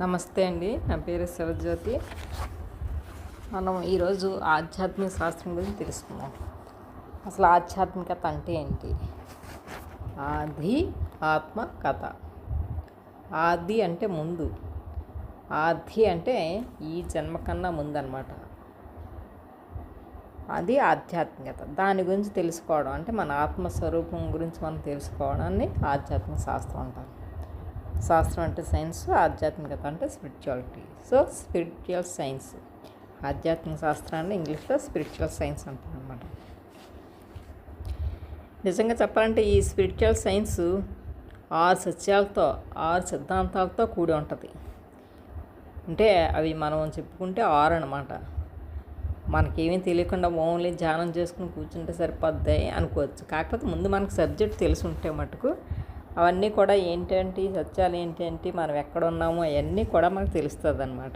నమస్తే అండి నా పేరు శివజ్యోతి. మనం ఈరోజు ఆధ్యాత్మిక శాస్త్రం గురించి తెలుసుకుందాం. అసలు ఆధ్యాత్మికత అంటే ఏంటి? ఆది ఆత్మ కథ. ఆది అంటే ముందు. ఆది అంటే ఈ జన్మ కన్నా ముందు అనమాట అది ఆధ్యాత్మికత. దాని గురించి తెలుసుకోవడం అంటే మన ఆత్మస్వరూపం గురించి మనం తెలుసుకోవడాన్ని ఆధ్యాత్మిక శాస్త్రం అంటారు. శాస్త్రం అంటే సైన్స్ ఆధ్యాత్మికత అంటే స్పిరిచువాలిటీ. So spiritual science. ఆధ్యాత్మిక శాస్త్రాన్ని ఇంగ్లీష్లో స్పిరిచువల్ సైన్స్ అంటారనమాట నిజంగా చెప్పాలంటే ఈ స్పిరిచువల్ సైన్స్ ఆరు సత్యాలతో ఆరు సిద్ధాంతాలతో కూడి ఉంటుంది. అంటే అవి మనం చెప్పుకుంటే ఆరు అనమాట మనకేమీ తెలియకుండా ఓన్లీ ధ్యానం చేసుకుని కూర్చుంటే సరిపోద్ది అనుకోవచ్చు. కాకపోతే ముందు మనకు సబ్జెక్ట్ తెలిసి ఉంటే మటుకు అవన్నీ కూడా ఏంటంటే సత్యాలు ఏంటంటే మనం ఎక్కడ ఉన్నామో అవన్నీ కూడా మనకు తెలుస్తుంది అనమాట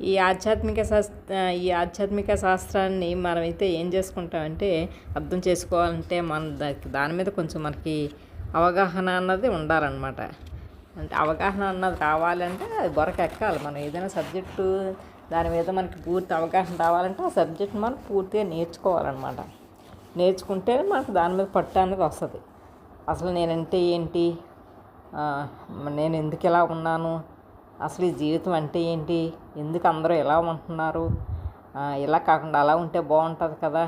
ఈ ఆధ్యాత్మిక శాస్త్ర ఈ ఆధ్యాత్మిక శాస్త్రాన్ని మనమైతే ఏం చేసుకుంటామంటే అర్థం చేసుకోవాలంటే మన దాని మీద కొంచెం మనకి అవగాహన అన్నది ఉండాలన్నమాట. అంటే అవగాహన అన్నది రావాలంటే అది బొరకెక్కాలి మనం ఏదైనా సబ్జెక్టు దాని మీద మనకి పూర్తి అవగాహన రావాలంటే ఆ సబ్జెక్ట్ మనం పూర్తిగా నేర్చుకోవాలన్నమాట. నేర్చుకుంటే మనకు దాని మీద పట్టు అనేది వస్తుంది. అసలు నేనంటే ఏంటి? నేను ఎందుకు ఇలా ఉన్నాను? అసలు ఈ జీవితం అంటే ఏంటి? ఎందుకు అందరూ ఇలా ఉంటున్నారు? ఇలా కాకుండా అలా ఉంటే బాగుంటుంది కదా?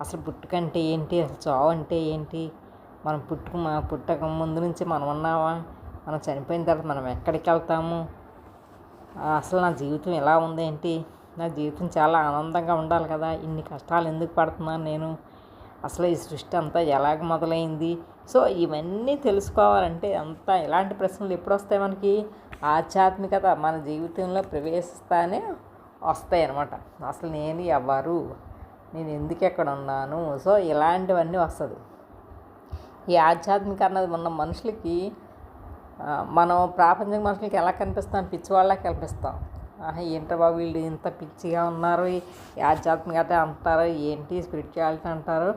అసలు పుట్టుకంటే ఏంటి? అసలు చావు అంటే ఏంటి? మనం పుట్టుకు మా పుట్టక ముందు నుంచి మనం ఉన్నామా? మనం చనిపోయిన తర్వాత మనం ఎక్కడికి వెళ్తాము? అసలు నా జీవితం ఎలా ఉంది ఏంటి? నా జీవితం చాలా ఆనందంగా ఉండాలి కదా? ఇన్ని కష్టాలు ఎందుకు పడుతున్నాను నేను? అసలు ఈ సృష్టి అంతా ఎలాగ మొదలైంది? సో ఇవన్నీ తెలుసుకోవాలంటే అంతా ఇలాంటి ప్రశ్నలు ఎప్పుడు వస్తాయి మనకి? ఆధ్యాత్మికత మన జీవితంలో ప్రవేశిస్తానే వస్తాయి అన్నమాట అసలు నేను ఎవరు? నేను ఎందుకు ఎక్కడ ఉన్నాను? సో ఇలాంటివన్నీ వస్తుంది. ఈ ఆధ్యాత్మిక అన్నది ఉన్న మనుషులకి మనం ప్రాపంచిక మనుషులకి ఎలా కనిపిస్తాం? పిచ్చివాళ్ళకి కనిపిస్తాం. ఆహా, ఏంటో బాబు వీళ్ళు ఇంత పిచ్చిగా ఉన్నారు? ఆధ్యాత్మికత అంటారు ఏంటి స్పిరిచువాలిటీ అంటారు?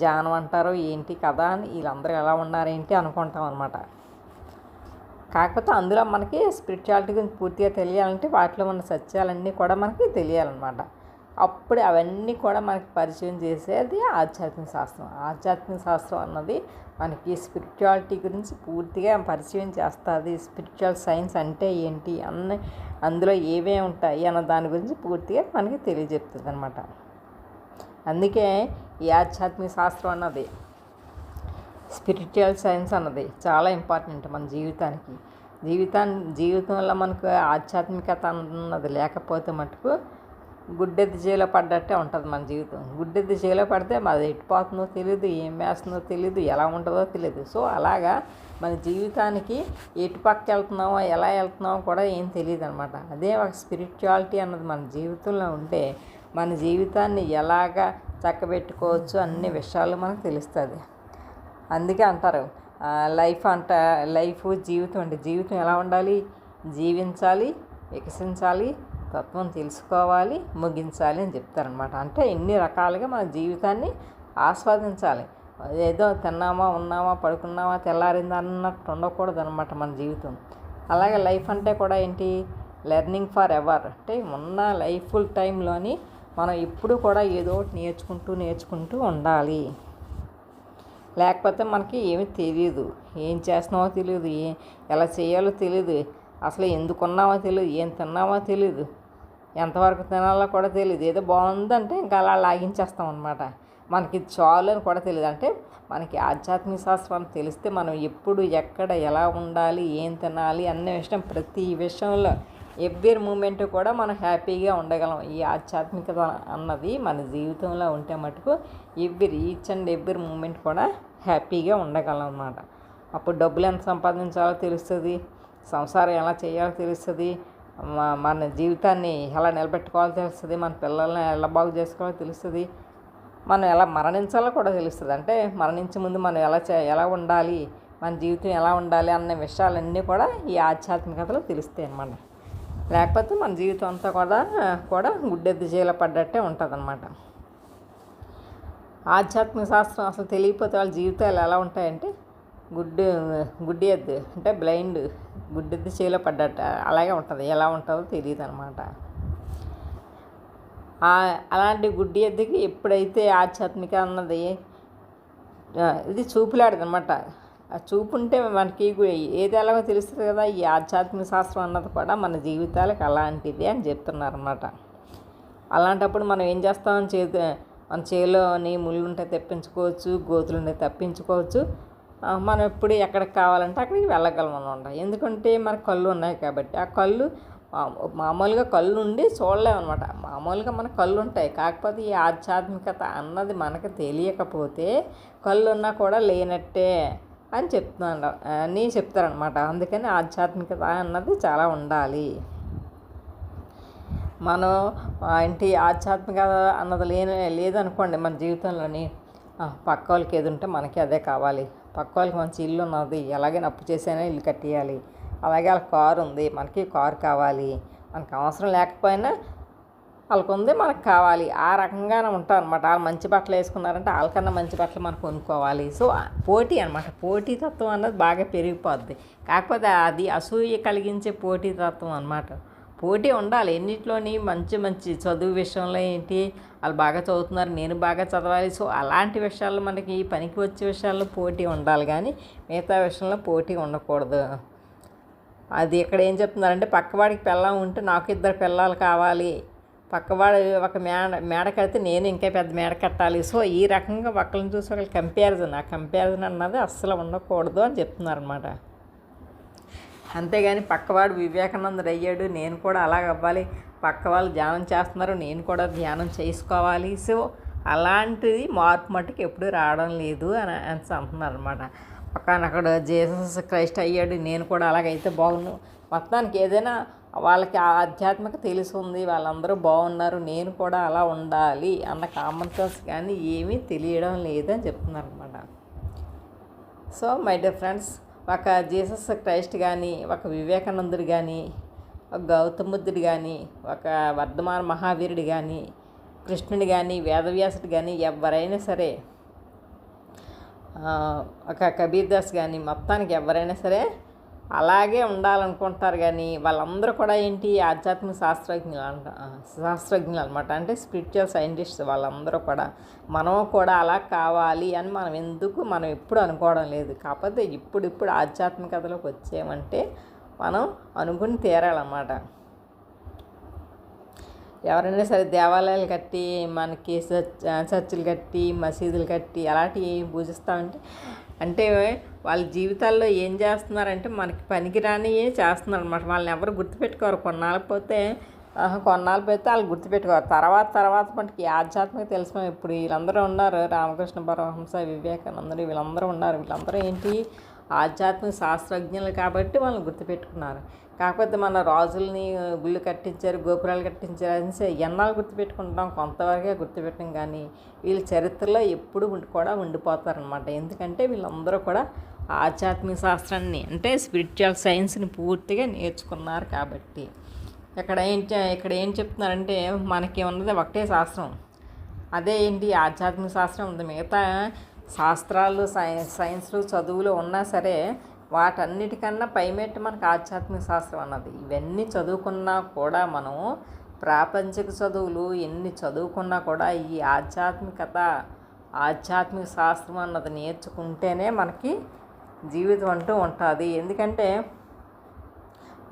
జానం అంటారు ఏంటి కదా అని వీళ్ళందరూ ఎలా ఉన్నారు ఏంటి అనుకుంటాం అనమాట కాకపోతే అందులో మనకి స్పిరిచువాలిటీ గురించి పూర్తిగా తెలియాలంటే వాటిలో ఉన్న సత్యాలన్నీ కూడా మనకి తెలియాలన్నమాట. అప్పుడు అవన్నీ కూడా మనకి పరిచయం చేసేది ఆధ్యాత్మిక శాస్త్రం. ఆధ్యాత్మిక శాస్త్రం అన్నది మనకి స్పిరిచువాలిటీ గురించి పూర్తిగా పరిచయం చేస్తుంది. స్పిరిచువల్ సైన్స్ అంటే ఏంటి? అన్న అందులో ఏమేమి ఉంటాయి? అన్న దాని గురించి పూర్తిగా మనకి తెలియజెప్తుంది అనమాట అందుకే ఈ ఆధ్యాత్మిక శాస్త్రం అన్నది స్పిరిచువల్ సైన్స్ అన్నది చాలా ఇంపార్టెంట్ మన జీవితానికి. జీవితాన్ని జీవితంలో మనకు ఆధ్యాత్మికత అన్నది లేకపోతే మటుకు గుడ్డెద్ది చేలో పడ్డట్టే ఉంటుంది మన జీవితం. గుడ్డెద్ది చేలో పడితే మాది ఎట్టిపోతుందో తెలియదు ఏం వేస్తుందో తెలియదు ఎలా ఉంటుందో తెలియదు సో అలాగా మన జీవితానికి ఎటు పక్క వెళ్తున్నామో ఎలా వెళ్తున్నామో కూడా ఏం తెలియదు అనమాట అదే ఒక స్పిరిచువాలిటీ అన్నది మన జీవితంలో ఉంటే మన జీవితాన్ని ఎలాగా చక్కబెట్టుకోవచ్చు అన్ని విషయాలు మనకు తెలుస్తుంది. అందుకే అంటారు లైఫ్ అంట లైఫ్ జీవితం అంటే జీవితం ఎలా ఉండాలి? జీవించాలి వికసించాలి తత్వం తెలుసుకోవాలి ముగించాలి అని చెప్తారనమాట అంటే ఎన్ని రకాలుగా మన జీవితాన్ని ఆస్వాదించాలి. ఏదో తిన్నామా ఉన్నామా పడుకున్నామా తెల్లారిందా అన్నట్టు ఉండకూడదు అనమాట మన జీవితం. అలాగే లైఫ్ అంటే కూడా ఏంటి? Learning forever. అంటే ఉన్న లైఫ్ ఫుల్ టైంలోని మనం ఎప్పుడు కూడా ఏదో ఒకటి నేర్చుకుంటూ నేర్చుకుంటూ ఉండాలి. లేకపోతే మనకి ఏమి తెలియదు. ఏం చేస్తున్నామో తెలియదు. ఏ ఎలా చేయాలో తెలియదు. అసలు ఎందుకు ఉన్నామో తెలియదు. ఏం తిన్నామో తెలియదు. ఎంతవరకు తినాలో కూడా తెలియదు. ఏదో బాగుందంటే ఇంకా అలా లాగించేస్తాం అనమాట మనకి చాలు అని కూడా తెలియదు. అంటే మనకి ఆధ్యాత్మిక శాస్త్రం తెలిస్తే మనం ఎప్పుడు ఎక్కడ ఎలా ఉండాలి ఏం తినాలి అన్న విషయం ప్రతి విషయంలో ఎవ్రీ మూమెంట్ కూడా మనం హ్యాపీగా ఉండగలం. ఈ ఆధ్యాత్మికత అన్నది మన జీవితంలో ఉంటే మటుకు every each and every moment కూడా హ్యాపీగా ఉండగలం అన్నమాట. అప్పుడు డబ్బులు ఎంత సంపాదించాలో తెలుస్తుంది సంసారం ఎలా చేయాలో తెలుస్తుంది మన జీవితాన్ని ఎలా నిలబెట్టుకోవాలో తెలుస్తుంది మన పిల్లల్ని ఎలా బాగు చేసుకోవాలో తెలుస్తుంది మనం ఎలా మరణించాలో కూడా తెలుస్తుంది. అంటే మరణించే ముందు మనం ఎలా చే ఎలా ఉండాలి మన జీవితం ఎలా ఉండాలి అన్న విషయాలన్నీ కూడా ఈ ఆధ్యాత్మికతలో తెలుస్తాయి అన్నమాట. లేకపోతే మన జీవితం అంతా కూడా కూడా గుడ్డెద్దు చేల పడ్డట్టే ఉంటుంది అనమాట ఆధ్యాత్మిక శాస్త్రం అసలు తెలియకపోతే వాళ్ళ జీవితాలు ఎలా ఉంటాయంటే గుడ్డు గుడ్డి ఎద్దు అంటే బ్లైండ్ గుడ్డెద్దు చేలో పడ్డట్ట అలాగే ఉంటుంది. ఎలా ఉంటుందో తెలియదు అనమాట అలాంటి గుడ్డి ఎద్దుకి ఎప్పుడైతే ఆధ్యాత్మిక అన్నది ఇది చూపులాడదనమాట చూపుంటే మనకి ఏది ఎలాగో తెలుస్తుంది కదా ఈ ఆధ్యాత్మిక శాస్త్రం అన్నది కూడా మన జీవితాలకు అలాంటిది అని చెప్తున్నారన్నమాట. అలాంటప్పుడు మనం ఏం చేస్తామని చే మన చేలోని ముళ్ళు ఉంటే తెప్పించుకోవచ్చు గోతులు ఉంటే తప్పించుకోవచ్చు. మనం ఎప్పుడు ఎక్కడికి కావాలంటే అక్కడికి వెళ్ళగలం అనమాట ఎందుకంటే మన కళ్ళు ఉన్నాయి కాబట్టి ఆ కళ్ళు మా- మామూలుగా కళ్ళు ఉండి చూడలేమన్నమాట. మామూలుగా మన కళ్ళు ఉంటాయి. కాకపోతే ఈ ఆధ్యాత్మికత అన్నది మనకు తెలియకపోతే కళ్ళు ఉన్నా కూడా లేనట్టే. అని చెప్తున్నాను. అని చెప్తారనమాట అందుకని ఆధ్యాత్మికత అన్నది చాలా ఉండాలి. మనం ఏంటి ఆధ్యాత్మికత అన్నది లేని లేదనుకోండి మన జీవితంలోని పక్క వాళ్ళకి ఏది ఉంటే మనకి అదే కావాలి. పక్క వాళ్ళకి మంచి ఇల్లు ఉన్నది ఎలాగైనా అప్పు చేసైనా ఇల్లు కట్టేయాలి. అలాగే వాళ్ళ కారు ఉంది మనకి కారు కావాలి. మనకు అవసరం లేకపోయినా వాళ్ళకు ఉంది మనకు కావాలి. ఆ రకంగానే ఉంటాం అనమాట వాళ్ళు మంచి బట్టలు వేసుకున్నారంటే వాళ్ళకన్నా మంచి బట్టలు మనం కొనుక్కోవాలి. సో పోటీ అనమాట పోటీతత్వం అన్నది బాగా పెరిగిపోద్ది. కాకపోతే అది అసూయ కలిగించే పోటీతత్వం అనమాట పోటీ ఉండాలి. ఎన్నిట్లోని మంచి మంచి చదువు విషయంలో ఏంటి? వాళ్ళు బాగా చదువుతున్నారు. నేను బాగా చదవాలి. సో అలాంటి విషయాల్లో మనకి పనికి వచ్చే విషయాల్లో పోటీ ఉండాలి. కానీ మిగతా విషయంలో పోటీ ఉండకూడదు. అది ఇక్కడ ఏం చెప్తున్నారంటే పక్కవాడికి పిల్లం ఉంటే నాకు ఇద్దరు పిల్లలు కావాలి. పక్కవాడు ఒక మేడ మేడ కడితే నేను ఇంకా పెద్ద మేడ కట్టాలి. సో ఈ రకంగా ఒకరిని చూసి ఒకరు కంపారిజన్ ఆ కంపారిజన్ అన్నది అస్సలు ఉండకూడదు అని చెప్తున్నారనమాట అంతేగాని పక్కవాడు వివేకానందుడు అయ్యాడు నేను కూడా అలాగ అవ్వాలి. పక్క వాళ్ళు ధ్యానం చేస్తున్నారు నేను కూడా ధ్యానం చేసుకోవాలి. సో అలాంటిది మార్పు మట్టుకు ఎప్పుడు రావడం లేదు అని అని అంటున్నారు అనమాట ఒకనక్కడ జీసస్ క్రైస్ట్ అయ్యాడు నేను కూడా అలాగైతే బాగున్నాను మొత్తానికి ఏదైనా వాళ్ళకి ఆధ్యాత్మిక తెలిసి ఉంది వాళ్ళందరూ బాగున్నారు నేను కూడా అలా ఉండాలి అన్న కామన్ సెన్స్ కానీ ఏమీ తెలియడం లేదని చెప్తున్నారు అనమాట సో మై డియర్ ఫ్రెండ్స్ ఒక జీసస్ క్రైస్ట్ కానీ ఒక వివేకానందుడు కానీ ఒక గౌతముద్దుడు కానీ ఒక వర్ధమాన మహావీరుడు కానీ కృష్ణుడు కానీ వేదవ్యాసుడు కానీ ఎవరైనా సరే ఒక కబీర్దాస్ కానీ మొత్తానికి ఎవరైనా సరే అలాగే ఉండాలనుకుంటారు కానీ వాళ్ళందరూ కూడా ఏంటి ఆధ్యాత్మిక శాస్త్రజ్ఞులు అంట శాస్త్రజ్ఞులు అనమాట అంటే స్పిరిచువల్ సైంటిస్ట్ వాళ్ళందరూ కూడా మనం కూడా అలా కావాలి అని మనం ఎందుకు మనం ఎప్పుడు అనుకోవడం లేదు. కాకపోతే ఇప్పుడు ఇప్పుడు ఆధ్యాత్మికతలోకి వచ్చామంటే మనం అనుకుని తీరాలన్నమాట. ఎవరైనా సరే దేవాలయాలు కట్టి మనకి చర్చ్ చర్చిలు కట్టి మసీదులు కట్టి అలాంటివి పూజిస్తామంటే అంటే వాళ్ళ జీవితాల్లో ఏం చేస్తున్నారంటే మనకి పనికిరానియే చేస్తున్నారు అనమాట వాళ్ళని ఎవరు గుర్తుపెట్టుకోరు. కొన్నాళ్ళు పోతే కొన్నాళ్ళు పోతే వాళ్ళు గుర్తుపెట్టుకోరు. తర్వాత తర్వాత మనకి ఆధ్యాత్మిక తెలిసిన ఇప్పుడు వీళ్ళందరూ ఉన్నారు. రామకృష్ణ పరమహంస వివేకానందుడు వీళ్ళందరూ ఉన్నారు. వీళ్ళందరూ ఏంటి? ఆధ్యాత్మిక శాస్త్రజ్ఞులు కాబట్టి వాళ్ళని గుర్తుపెట్టుకున్నారు. కాకపోతే మన రాజుల్ని గుళ్ళు కట్టించారు గోపురాలు కట్టించారు అని ఎన్నాళ్ళు గుర్తుపెట్టుకుంటాం? కొంతవరకే గుర్తుపెట్టం కానీ వీళ్ళ చరిత్రలో ఎప్పుడు కూడా ఉండిపోతారనమాట ఎందుకంటే వీళ్ళందరూ కూడా ఆధ్యాత్మిక శాస్త్రాన్ని అంటే స్పిరిచువల్ సైన్స్ని పూర్తిగా నేర్చుకున్నారు కాబట్టి. ఇక్కడ ఏం ఇక్కడ ఏం చెప్తున్నారంటే మనకి ఉన్నది ఒకటే శాస్త్రం. అదే ఏంటి? ఆధ్యాత్మిక శాస్త్రం ఉంది. మిగతా శాస్త్రాలు సైన్స్ సైన్స్లు చదువులు ఉన్నా సరే వాటన్నిటికన్నా పైమెట్టు మనకు ఆధ్యాత్మిక శాస్త్రం అన్నది. ఇవన్నీ చదువుకున్నా కూడా మనం ప్రాపంచిక చదువులు ఎన్ని చదువుకున్నా కూడా ఈ ఆధ్యాత్మికత ఆధ్యాత్మిక శాస్త్రం అన్నది నేర్చుకుంటేనే మనకి జీవితం అంటూ ఉంటుంది. ఎందుకంటే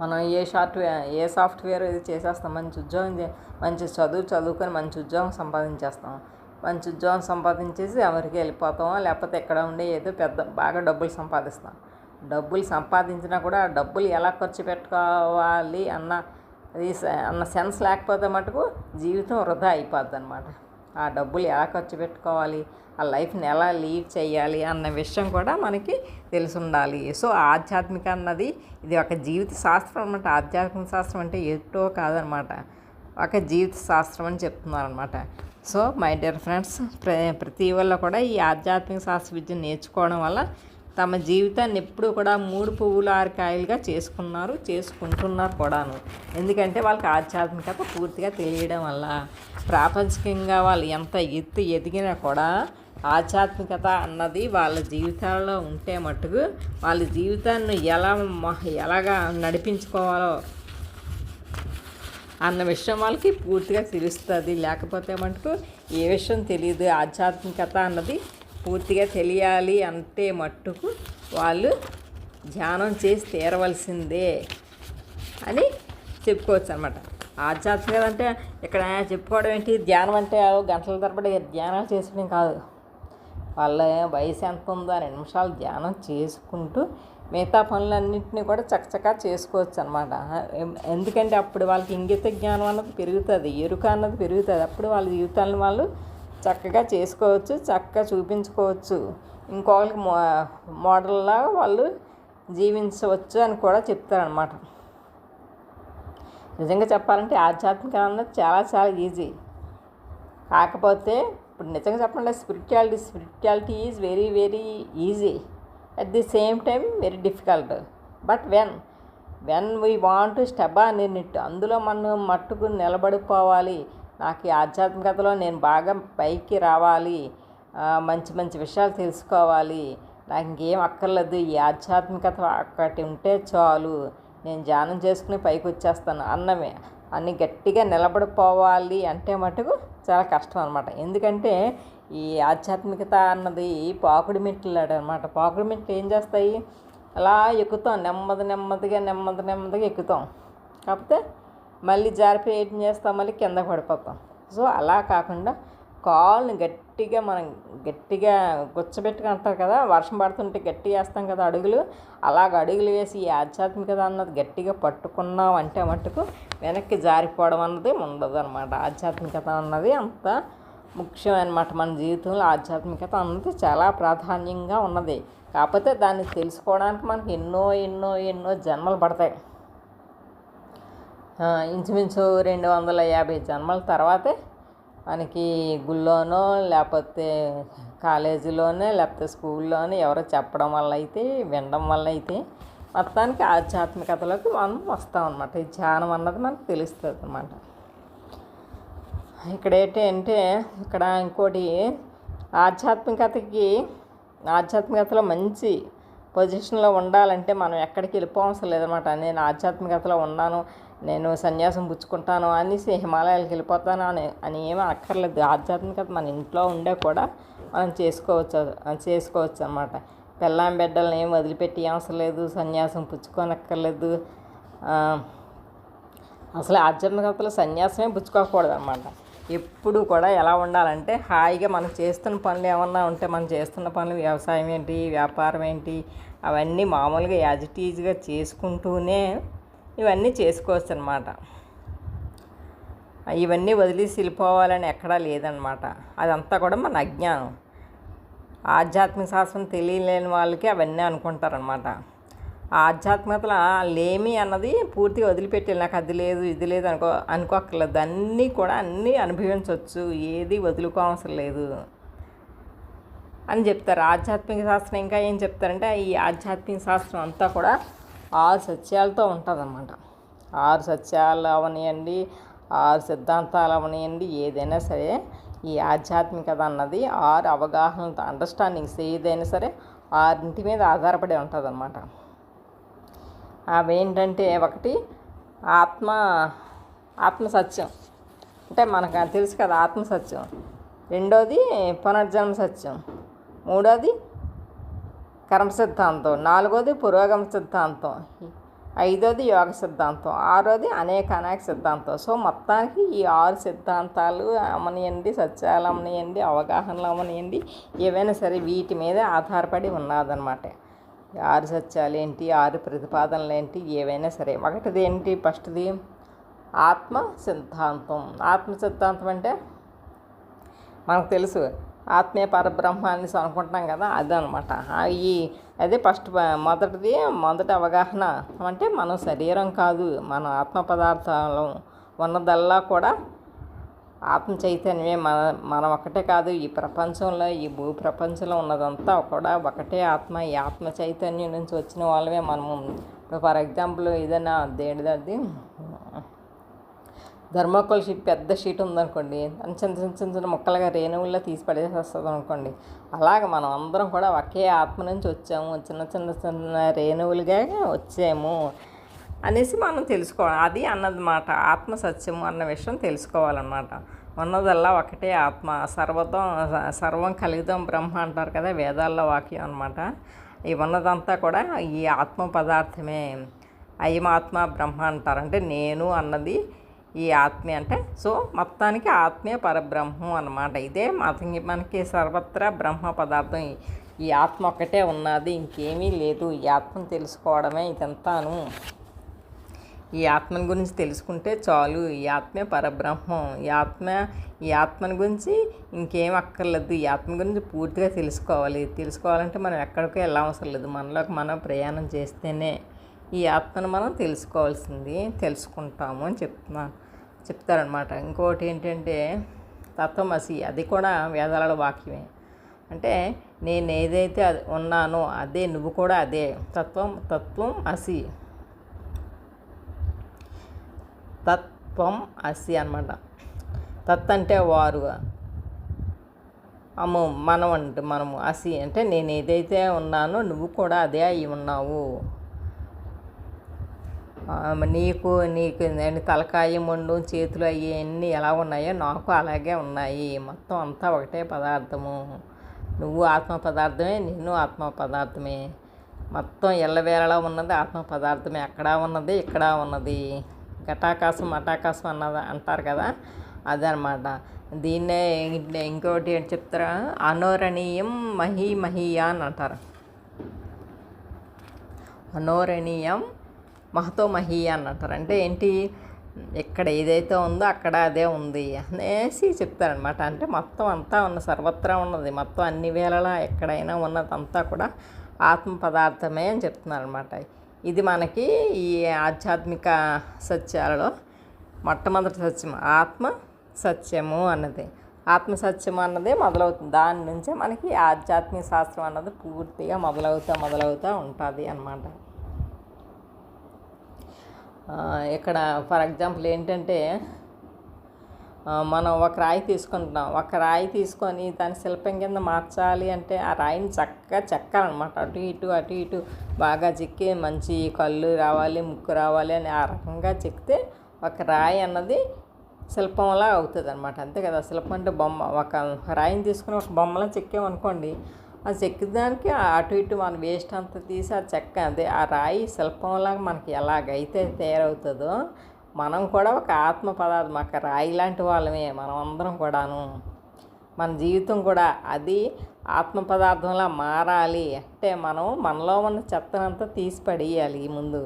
మనం ఏ సాఫ్ట్వేర్ ఏ సాఫ్ట్వేర్ ఇది చేసేస్తాం మంచి ఉద్యోగం చే- మంచి చదువు చదువుకొని మంచి ఉద్యోగం సంపాదించేస్తాం. మంచి ఉద్యోగం సంపాదించేసి ఎవరికి వెళ్ళిపోతాం లేకపోతే ఎక్కడ ఉండే ఏదో పెద్ద బాగా డబ్బులు సంపాదిస్తాం. డబ్బులు సంపాదించినా కూడా ఆ డబ్బులు ఎలా ఖర్చు పెట్టుకోవాలి అన్న అది అన్న సెన్స్ లేకపోతే మటుకు జీవితం వృధా అయిపోద్ది అనమాట ఆ డబ్బులు ఎలా ఖర్చు పెట్టుకోవాలి? ఆ లైఫ్ని ఎలా లీడ్ చేయాలి అన్న విషయం కూడా మనకి తెలిసి ఉండాలి సో ఆధ్యాత్మిక అన్నది ఇది ఒక జీవిత శాస్త్రం అనమాట ఆధ్యాత్మిక శాస్త్రం అంటే ఎటో కాదనమాట ఒక జీవిత శాస్త్రం అని చెప్తున్నారు అనమాట సో మై డియర్ ఫ్రెండ్స్ ప్ర ప్రతి వల్ల కూడా ఈ ఆధ్యాత్మిక శాస్త్ర విద్య నేర్చుకోవడం వల్ల తమ జీవితాన్ని ఎప్పుడూ కూడా మూడు పువ్వులు ఆరు కాయలుగా చేసుకున్నారు చేసుకుంటున్నారు కూడాను. ఎందుకంటే వాళ్ళకి ఆధ్యాత్మికత పూర్తిగా తెలియడం వల్ల ప్రాపంచికంగా వాళ్ళు ఎంత ఎత్తు ఎదిగినా కూడా ఆధ్యాత్మికత అన్నది వాళ్ళ జీవితాల్లో ఉంటే మట్టుకు వాళ్ళ జీవితాన్ని ఎలా ఎలాగా నడిపించుకోవాలో అన్న విషయం వాళ్ళకి పూర్తిగా తెలుస్తుంది. లేకపోతే మటుకు ఏ విషయం తెలియదు. ఆధ్యాత్మికత అన్నది పూర్తిగా తెలియాలి అంటే మట్టుకు వాళ్ళు ధ్యానం చేసి తీరవలసిందే అని చెప్పుకోవచ్చు అనమాట ఆధ్యాత్మికత అంటే ఇక్కడ చెప్పుకోవడం ఏంటి? ధ్యానం అంటే గంటల తరబడి ధ్యానాలు చేసుకోవడం కాదు. వాళ్ళ వయసు ఎంత ఉందో రెండు నిమిషాలు ధ్యానం చేసుకుంటూ మిగతా పనులన్నింటినీ కూడా చకచకా చేసుకోవచ్చు అనమాట ఎందుకంటే అప్పుడు వాళ్ళకి ఇంగిత జ్ఞానం అన్నది పెరుగుతుంది ఎరుక అన్నది పెరుగుతుంది. అప్పుడు వాళ్ళ జీవితాలను వాళ్ళు చక్కగా చేసుకోవచ్చు చక్కగా చూపించుకోవచ్చు. ఇంకొకరికి మో మోడల్లా వాళ్ళు జీవించవచ్చు అని కూడా చెప్తారనమాట నిజంగా చెప్పాలంటే ఆధ్యాత్మికం అన్నది చాలా చాలా ఈజీ. కాకపోతే ఇప్పుడు నిజంగా చెప్పండి spirituality spirituality is very very easy at the same time very difficult but when when we want to step on it అందులో మనం మట్టుకు నిలబడిపోవాలి. నాకు ఈ ఆధ్యాత్మికతలో నేను బాగా పైకి రావాలి. మంచి మంచి విషయాలు తెలుసుకోవాలి. నాకు ఇంకేం అక్కర్లేదు. ఈ ఆధ్యాత్మికత ఒక్కటి ఉంటే చాలు. నేను ధ్యానం చేసుకుని పైకి వచ్చేస్తాను అన్నమే. అన్ని గట్టిగా నిలబడిపోవాలి అంటే మటుకు చాలా కష్టం అనమాట ఎందుకంటే ఈ ఆధ్యాత్మికత అన్నది పాకుడు మెట్లు అనమాట పాకుడు మెట్లు ఏం చేస్తాయి? అలా ఎక్కుతాం. నెమ్మది నెమ్మదిగా నెమ్మది నెమ్మదిగా ఎక్కుతాం. కాకపోతే మళ్ళీ జారిపోయి ఏం చేస్తాం? మళ్ళీ కింద పడిపోతాం. సో అలా కాకుండా కాళ్ళని గట్టిగా మనం గట్టిగా గుచ్చబెట్టుకుని అంటారు కదా వర్షం పడుతుంటే గట్టి వేస్తాం కదా అడుగులు. అలాగ అడుగులు వేసి ఈ ఆధ్యాత్మికత అన్నది గట్టిగా పట్టుకున్నాం అంటే మటుకు వెనక్కి జారిపోవడం అన్నది ఉండదు అనమాట ఆధ్యాత్మికత అన్నది అంత ముఖ్యమనమాట మన జీవితంలో. ఆధ్యాత్మికత అన్నది చాలా ప్రాధాన్యంగా ఉన్నది. కాకపోతే దాన్ని తెలుసుకోవడానికి మనకి ఎన్నో ఎన్నో ఎన్నో జన్మలు పడతాయి. ఇంచుమించు రెండు వందల యాభై జన్మల తర్వాతే మనకి గుళ్ళోనో లేకపోతే కాలేజీలోనే లేకపోతే స్కూల్లోనే ఎవరో చెప్పడం వల్ల అయితే వినడం వల్ల అయితే మొత్తానికి ఆధ్యాత్మికతలోకి మనం వస్తాం అనమాట ఈ ధ్యానం అన్నది మనకు తెలుస్తుంది అనమాట ఇక్కడ ఏంటంటే ఇక్కడ ఇంకోటి ఆధ్యాత్మికతకి ఆధ్యాత్మికతలో మంచి పొజిషన్లో ఉండాలంటే మనం ఎక్కడికి వెళ్ళిపోవసరం లేదనమాట నేను ఆధ్యాత్మికతలో ఉన్నాను నేను సన్యాసం పుచ్చుకుంటాను అనేసి హిమాలయాలకు వెళ్ళిపోతాను అని అని ఏమీ అక్కర్లేదు. ఆధ్యాత్మికత మన ఇంట్లో ఉండే కూడా మనం చేసుకోవచ్చు చేసుకోవచ్చు అనమాట పెళ్ళాం బిడ్డలను ఏం వదిలిపెట్టి అవసరం లేదు సన్యాసం పుచ్చుకోనక్కర్లేదు. అసలు ఆధ్యాత్మికతలో సన్యాసమే పుచ్చుకోకూడదు అనమాట ఎప్పుడు కూడా ఎలా ఉండాలంటే హాయిగా మనం చేస్తున్న పనులు ఏమన్నా ఉంటే మనం చేస్తున్న పనులు వ్యవసాయం ఏంటి వ్యాపారం ఏంటి అవన్నీ మామూలుగా యాజిటీజ్గా చేసుకుంటూనే ఇవన్నీ చేసుకోవచ్చు అనమాట ఇవన్నీ వదిలేసి వెళ్ళిపోవాలని ఎక్కడా లేదనమాట అదంతా కూడా మన అజ్ఞానం. ఆధ్యాత్మిక శాస్త్రం తెలియలేని వాళ్ళకి అవన్నీ అనుకుంటారనమాట ఆధ్యాత్మికతలో లేమి అన్నది పూర్తిగా వదిలిపెట్టి నాకు అది లేదు ఇది లేదు అనుకో అనుకోక్కర్లేదు. అన్నీ కూడా అన్నీ అనుభవించవచ్చు ఏది వదులుకోవసరం లేదు. అని చెప్తారు. ఆధ్యాత్మిక శాస్త్రం ఇంకా ఏం చెప్తారంటే ఈ ఆధ్యాత్మిక శాస్త్రం అంతా కూడా ఆరు సత్యాలతో ఉంటుంది ఆరు సత్యాలు అవనియండి ఆరు సిద్ధాంతాలు అవనియండి ఏదైనా సరే ఈ ఆధ్యాత్మికత అన్నది ఆరు అవగాహనలతో అండర్స్టాండింగ్స్ ఏదైనా సరే ఆరింటి మీద ఆధారపడి ఉంటుందనమాట అవేంటంటే ఒకటి ఆత్మ ఆత్మ సత్యం అంటే మనకు తెలుసు కదా ఆత్మసత్యం. రెండోది పునర్జన్మ సత్యం. మూడోది కర్మ సిద్ధాంతం నాలుగోది పురోగమ సిద్ధాంతం ఐదోది యోగ సిద్ధాంతం ఆరోది అనేక అనేక సిద్ధాంతం. సో మొత్తానికి ఈ ఆరు సిద్ధాంతాలు అమనియండి సత్యాలు అమనియండి అవగాహనలు అమనియండి ఏవైనా సరే వీటి మీదే ఆధారపడి ఉన్నదన్నమాట. ఆరు సత్యాలు ఏంటి ఆరు ప్రతిపాదనలు ఏంటి ఏవైనా సరే. ఒకటిది ఏంటి? ఫస్ట్ది ఆత్మ సిద్ధాంతం. ఆత్మ సిద్ధాంతం అంటే మనకు తెలుసు ఆత్మీయ పరబ్రహ్మ అనేసి అనుకుంటున్నాం కదా అదనమాట. అనమాట ఈ అదే ఫస్ట్ మొదటిది మొదటి అవగాహన అంటే మనం శరీరం కాదు మన ఆత్మ పదార్థాలు ఉన్నదల్లా కూడా ఆత్మ చైతన్యమే మన మనం ఒకటే కాదు ఈ ప్రపంచంలో ఈ భూ ప్రపంచంలో ఉన్నదంతా కూడా ఒకటే ఆత్మ. ఈ ఆత్మ చైతన్యం నుంచి వచ్చిన వాళ్ళమే మనము. ఇప్పుడు ఫర్ ఎగ్జాంపుల్ ఏదైనా దేడిదది ధర్మకోల్ షీట్ పెద్ద షీట్ ఉందనుకోండి అని చిన్న చిన్న చిన్న చిన్న ముక్కలుగా రేణువుల్లో తీసి పడేసేస్తుంది అనుకోండి అలాగ మనం అందరం కూడా ఒకే ఆత్మ నుంచి వచ్చాము చిన్న చిన్న చిన్న రేణువులుగా వచ్చాము అనేసి మనం తెలుసుకోవాలి అది అన్నదన్నమాట ఆత్మ సత్యము అన్న విషయం తెలుసుకోవాలన్నమాట. ఉన్నదల్లా ఒకటే ఆత్మ సర్వతం సర్వం కలిగితం బ్రహ్మ అంటారు కదా వేదాల్లో వాక్యం అనమాట ఈ ఉన్నదంతా కూడా ఈ ఆత్మ పదార్థమే అయమాత్మ బ్రహ్మ అంటారు. అంటే నేను అన్నది ఈ ఆత్మ అంటే సో మొత్తానికి ఆత్మీయ పరబ్రహ్మం అన్నమాట. ఇదే మనకి మనకి సర్వత్రా బ్రహ్మ పదార్థం. ఈ- ఈ ఆత్మ ఒక్కటే ఉన్నది ఇంకేమీ లేదు. ఈ ఆత్మను తెలుసుకోవడమే ఇదంతాను. ఈ ఆత్మని గురించి తెలుసుకుంటే చాలు. ఈ ఆత్మే పరబ్రహ్మం. ఈ ఆత్మ ఈ ఆత్మని గురించి ఇంకేం అక్కర్లేదు. ఈ ఆత్మ గురించి పూర్తిగా తెలుసుకోవాలి. తెలుసుకోవాలంటే మనం ఎక్కడికో వెళ్ళవసరం లేదు. మనలోకి మనం ప్రయాణం చేస్తేనే. ఈ యాప్ను మనం తెలుసుకోవాల్సింది తెలుసుకుంటాము అని చెప్తున్నా చెప్తారనమాట ఇంకోటి ఏంటంటే తత్వమసి అది కూడా వేదాల వాక్యమే. అంటే నేను ఏదైతే అది ఉన్నానో అదే నువ్వు కూడా అదే. తత్వం తత్వం అసి. తత్వం అసి అనమాట తత్ అంటే వారు. అమ్మో మనం అంటే మనము అసి. అంటే నేను ఏదైతే ఉన్నానో నువ్వు కూడా అదే అయి ఉన్నావు. నీకు నీకు తలకాయ మొండు చేతులు అవన్నీ ఎలా ఉన్నాయో నాకు అలాగే ఉన్నాయి. మొత్తం అంతా ఒకటే పదార్థము. నువ్వు ఆత్మ పదార్థమే నేను ఆత్మ పదార్థమే మొత్తం ఎల్లవేళలా ఉన్నది ఆత్మ పదార్థమే అక్కడ ఉన్నది ఇక్కడ ఉన్నది. ఘటాకాశం మటాకాశం అన్నది అంటారు కదా? అదనమాట దీన్నే ఇంకోటి ఏంటి చెప్తారా? అనోరణీయం మహీ మహీయా అని అంటారు. అనోరణీయం మహతో మహి అని అంటారు అంటే ఏంటి? ఇక్కడ ఏదైతే ఉందో అక్కడ అదే ఉంది అనేసి చెప్తారనమాట అంటే మొత్తం అంతా ఉన్న సర్వత్రా ఉన్నది. మొత్తం అన్ని వేళలా ఎక్కడైనా ఉన్నదంతా కూడా ఆత్మ పదార్థమే అని చెప్తున్నారనమాట ఇది మనకి ఈ ఆధ్యాత్మిక సత్యాలలో మొట్టమొదటి సత్యం ఆత్మ సత్యము అన్నది. ఆత్మ సత్యము అన్నదే మొదలవుతుంది. దాని నుంచే మనకి ఆధ్యాత్మిక శాస్త్రం అన్నది పూర్తిగా మొదలవుతూ మొదలవుతూ ఉంటుంది అన్నమాట. ఇక్కడ ఫర్ ఎగ్జాంపుల్ ఏంటంటే మనం ఒక రాయి తీసుకుంటున్నాం. ఒక రాయి తీసుకొని దాని శిల్పం కింద మార్చాలి అంటే ఆ రాయిని చక్కగా చెక్కాలన్నమాట. అటు ఇటు అటు ఇటు బాగా చెక్కి మంచి కళ్ళు రావాలి ముక్కు రావాలి అని ఆ రకంగా చెక్కితే ఒక రాయి అన్నది శిల్పంలా అవుతుంది అనమాట అంతే కదా శిల్పం అంటే బొమ్మ. ఒక రాయిని తీసుకుని ఒక బొమ్మలా చెక్కామనుకోండి ఆ చెక్కదానికి అటు ఇటు మన వేస్ట్ అంతా తీసి ఆ చెక్క అదే ఆ రాయి శిల్పంలాగా మనకి ఎలాగైతే తయారవుతుందో మనం కూడా ఒక ఆత్మ పదార్థం ఒక రాయి లాంటి వాళ్ళమే మనం అందరం కూడాను. మన జీవితం కూడా అది ఆత్మ పదార్థంలా మారాలి. అంటే మనం మనలో ఉన్న చెత్తనంతా తీసి పడేయాలి ముందు.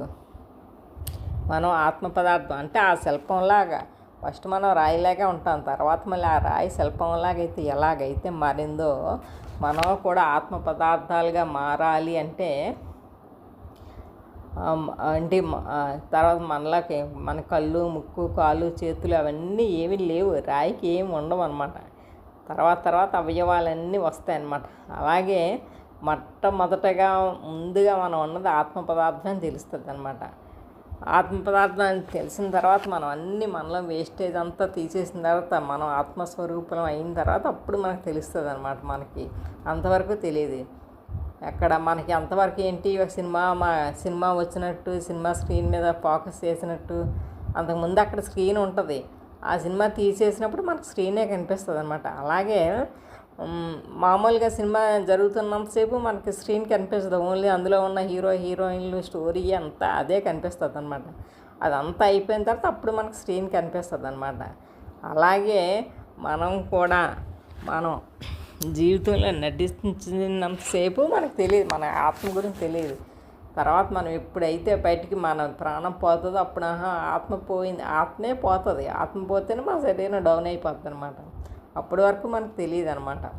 మనం ఆత్మ పదార్థం అంటే ఆ శిల్పంలాగా ఫస్ట్ మనం రాయిలాగా ఉంటాం తర్వాత మళ్ళీ ఆ రాయి శిల్పంలాగైతే ఎలాగైతే మారిందో మనం కూడా ఆత్మ పదార్థాలుగా మారాలి అంటే అంటే తర్వాత మనలాకి మన కళ్ళు ముక్కు కాళ్ళు చేతులు అవన్నీ ఏమీ లేవు. రాయికి ఏమి ఉండవు అనమాట తర్వాత తర్వాత అవయవాలన్నీ వస్తాయి అన్నమాట. అలాగే మొట్టమొదటగా ముందుగా మనం ఉన్నది ఆత్మ పదార్థం అని తెలుస్తుంది అనమాట ఆత్మ పదార్థానికి అని తెలిసిన తర్వాత మనం అన్ని మనలో వేస్టేజ్ అంతా తీసేసిన తర్వాత మనం ఆత్మస్వరూపం అయిన తర్వాత అప్పుడు మనకు తెలుస్తుంది అనమాట మనకి. అంతవరకు తెలియదు. అక్కడ మనకి అంతవరకు ఏంటి? ఒక సినిమా మా సినిమా వచ్చినట్టు సినిమా స్క్రీన్ మీద ఫోకస్ చేసినట్టు అంతకుముందు అక్కడ స్క్రీన్ ఉంటుంది. ఆ సినిమా తీసేసినప్పుడు మనకు స్క్రీనే కనిపిస్తుంది అనమాట అలాగే మామూలుగా సినిమా జరుగుతున్నంతసేపు మనకి స్క్రీన్ కనిపిస్తుంది. ఓన్లీ అందులో ఉన్న హీరో హీరోయిన్లు స్టోరీ అంతా అదే కనిపిస్తుంది అనమాట అదంతా అయిపోయిన తర్వాత అప్పుడు మనకు స్క్రీన్ కనిపిస్తుంది అనమాట అలాగే మనం కూడా మనం జీవితంలో నటించినంతసేపు మనకు తెలియదు. మన ఆత్మ గురించి తెలియదు. తర్వాత మనం ఎప్పుడైతే బయటికి మన ప్రాణం పోతుందో అప్పుడు ఆహా ఆత్మ పోయింది. ఆత్మే పోతుంది. ఆత్మ పోతేనే మన శరీరం డౌన్ అయిపోతుంది అనమాట అప్పటి వరకు మనకు తెలియదు అనమాట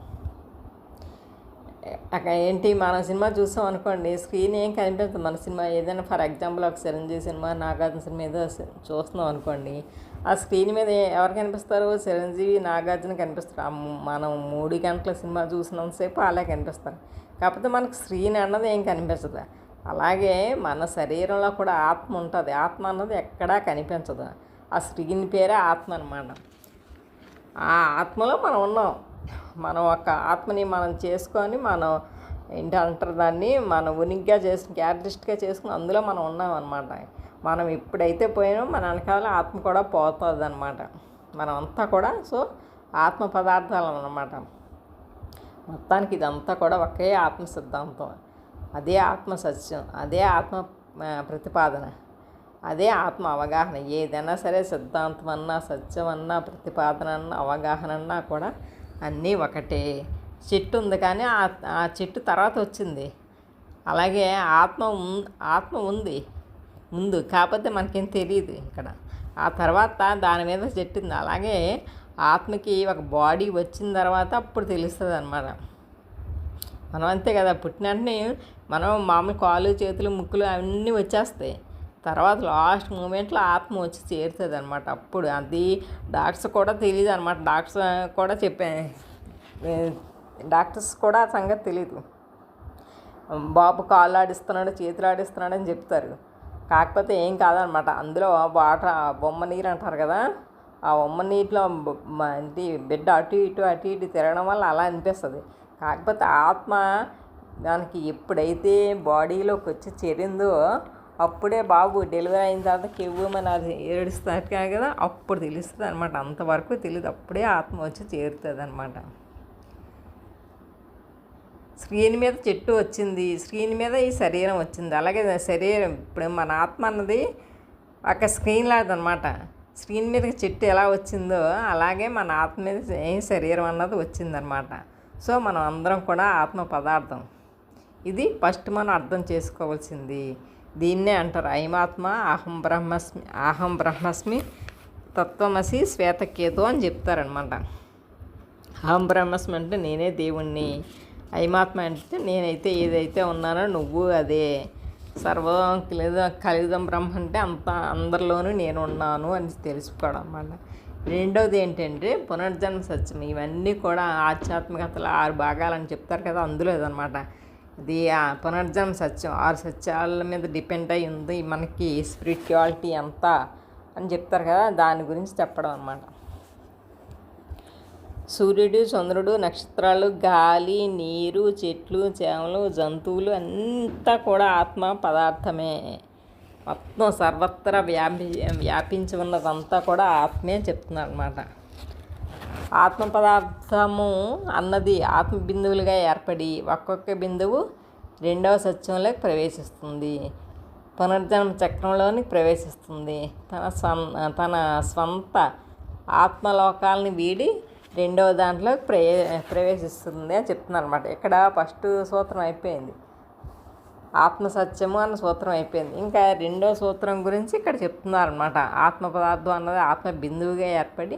ఏంటి మన సినిమా చూసాం అనుకోండి స్క్రీన్ ఏం కనిపించదు మన సినిమా ఏదైనా ఫర్ ఎగ్జాంపుల్ ఒక చిరంజీవి సినిమా నాగార్జున సినిమా ఏదో చూస్తున్నాం అనుకోండి ఆ స్క్రీన్ మీద ఎవరు కనిపిస్తారు? చిరంజీవి నాగార్జున కనిపిస్తారు. మనం మూడు గంటల సినిమా చూసినంతసేపు అలా కనిపిస్తారు. కాకపోతే మనకు స్క్రీన్ అన్నది ఏం కనిపించదు. అలాగే మన శరీరంలో కూడా ఆత్మ ఉంటుంది. ఆత్మ అన్నది ఎక్కడా కనిపించదు. ఆ స్క్రీన్ పేరే ఆత్మ అనమాట ఆ ఆత్మలో మనం ఉన్నాం. మనం ఒక ఆత్మని మనం చేసుకొని మనం ఏంటి అంటారు దాన్ని? మనం ఉనికిగా చేసుకుని క్యారెక్టరిస్ట్గా చేసుకుని అందులో మనం ఉన్నాం అనమాట మనం ఎప్పుడైతే పోయినామో మన వెనకాల ఆత్మ కూడా పోతుంది అనమాట మనం అంతా కూడా సో ఆత్మ పదార్థాలు అనమాట మొత్తానికి ఇదంతా కూడా ఒకే ఆత్మ సిద్ధాంతం. అదే ఆత్మ సత్యం అదే ఆత్మ ప్రతిపాదన. అదే ఆత్మ అవగాహన ఏదైనా సరే సిద్ధాంతం అన్నా సత్యం అన్నా ప్రతిపాదన అన్నా అవగాహన అన్నా కూడా అన్నీ ఒకటే. చెట్టు ఉంది కానీ ఆ ఆ చెట్టు తర్వాత వచ్చింది. అలాగే ఆత్మ ఉం- ఆత్మ ఉంది ముందు. కాకపోతే మనకేం తెలియదు ఇక్కడ. ఆ తర్వాత దాని మీద చెట్టు ఉంది. అలాగే ఆత్మకి ఒక బాడీ వచ్చిన తర్వాత అప్పుడు తెలుస్తుంది అనమాట మనం అంతే కదా. పుట్టిన వెంటనే మనం మామూలు కాళ్ళు చేతులు ముక్కులు అవన్నీ వచ్చేస్తాయి. తర్వాత లాస్ట్ మూమెంట్లో ఆత్మ వచ్చి చేరుతుంది అనమాట అప్పుడు అది డాక్టర్స్ కూడా తెలియదు అనమాట డాక్టర్స్ కూడా చెప్పే డాక్టర్స్ కూడా ఆ సంగతి తెలియదు బాబు కాళ్ళు ఆడిస్తున్నాడు చేతులు ఆడిస్తున్నాడు అని చెప్తారు. కాకపోతే ఏం కాదనమాట అందులో వాటర్ బొమ్మ నీరు అంటారు కదా ఆ బొమ్మ నీటిలో అంటే బిడ్డ అటు ఇటు అటు ఇటు తిరగడం వల్ల అలా అనిపిస్తుంది. కాకపోతే ఆత్మ దానికి ఎప్పుడైతే బాడీలోకి వచ్చి చేరిందో అప్పుడే బాబు డెలివరీ అయిన తర్వాత కెవ్వమని అది ఏడుస్తారు కదా అప్పుడు తెలుస్తుంది అనమాట అంతవరకు తెలియదు అప్పుడే ఆత్మ వచ్చి చేరుతుంది అనమాట స్క్రీన్ మీద చెట్టు వచ్చింది. స్క్రీన్ మీద ఈ శరీరం వచ్చింది. అలాగే శరీరం ఇప్పుడు మన ఆత్మ అన్నది ఒక స్క్రీన్ లాదనమాట స్క్రీన్ మీద చెట్టు ఎలా వచ్చిందో అలాగే మన ఆత్మ మీద ఏం శరీరం అన్నది వచ్చిందనమాట సో మనం అందరం కూడా ఆత్మ పదార్థం. ఇది ఫస్ట్ మనం అర్థం చేసుకోవాల్సింది. దీన్నే అంటారు. ఐమాత్మ అహం బ్రహ్మస్మి అహం బ్రహ్మస్మి తత్వమసి శ్వేతకేతు అని చెప్తారనమాట అహం బ్రహ్మస్మి అంటే నేనే దేవుణ్ణి. ఐమాత్మ అంటే నేనైతే ఏదైతే ఉన్నానో నువ్వు అదే. సర్వం కలిద కలిదం బ్రహ్మ అంటే అంత అందరిలోనూ నేను ఉన్నాను అని తెలుసుకోవడం అన్నమాట రెండవది ఏంటంటే పునర్జన్మ సత్యం. ఇవన్నీ కూడా ఆధ్యాత్మికతలో ఆరు భాగాలని చెప్తారు కదా అందులో ఇదనమాట ఇది ఆ పునర్జన్మ సత్యం ఆరు సత్యాల మీద డిపెండ్ అయి ఉంది మనకి స్పిరిచువాలిటీ అంతా అని చెప్తారు కదా దాని గురించి చెప్పడం అనమాట సూర్యుడు చంద్రుడు నక్షత్రాలు గాలి నీరు చెట్లు చేమలు జంతువులు అంతా కూడా ఆత్మ పదార్థమే. మొత్తం సర్వత్రా వ్యాపి వ్యాపించి ఉన్నదంతా కూడా ఆత్మే చెప్తున్నారు అనమాట ఆత్మ పదార్థము అన్నది ఆత్మ బిందువులుగా ఏర్పడి ఒక్కొక్క బిందువు రెండవ సత్యంలోకి ప్రవేశిస్తుంది. పునర్జన్మ చక్రంలోని ప్రవేశిస్తుంది. తన స్వం తన స్వంత ఆత్మలోకాలని వీడి రెండవ దాంట్లో ప్రవే ప్రవేశిస్తుంది అని చెప్తున్నారు అనమాట ఇక్కడ ఫస్ట్ సూత్రం అయిపోయింది. ఆత్మ సత్యము అన్న సూత్రం అయిపోయింది. ఇంకా రెండో సూత్రం గురించి ఇక్కడ చెప్తున్నారు అనమాట ఆత్మ పదార్థం అన్నది ఆత్మ బిందువుగా ఏర్పడి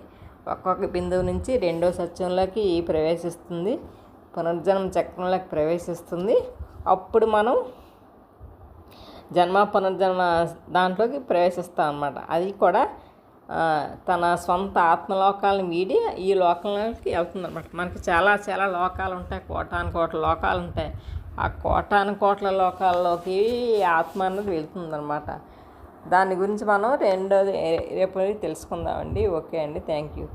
ఒక్కొక్క బిందువు నుంచి రెండో సత్యంలోకి ప్రవేశిస్తుంది. పునర్జన్మ చక్రంలోకి ప్రవేశిస్తుంది. అప్పుడు మనం జన్మ పునర్జన్మ దాంట్లోకి ప్రవేశిస్తాం అనమాట అది కూడా తన సొంత ఆత్మలోకాలను వీడి ఈ లోకంలోకి వెళ్తుంది అనమాట మనకి చాలా చాలా లోకాలు ఉంటాయి. కోటాను కోట్ల లోకాలు ఉంటాయి. ఆ కోటాను కోట్ల లోకాల్లోకి ఆత్మ అన్నది వెళ్తుందన్నమాట దాని గురించి మనం రెండోది రేపు తెలుసుకుందామండి. ఓకే అండి. Thank you.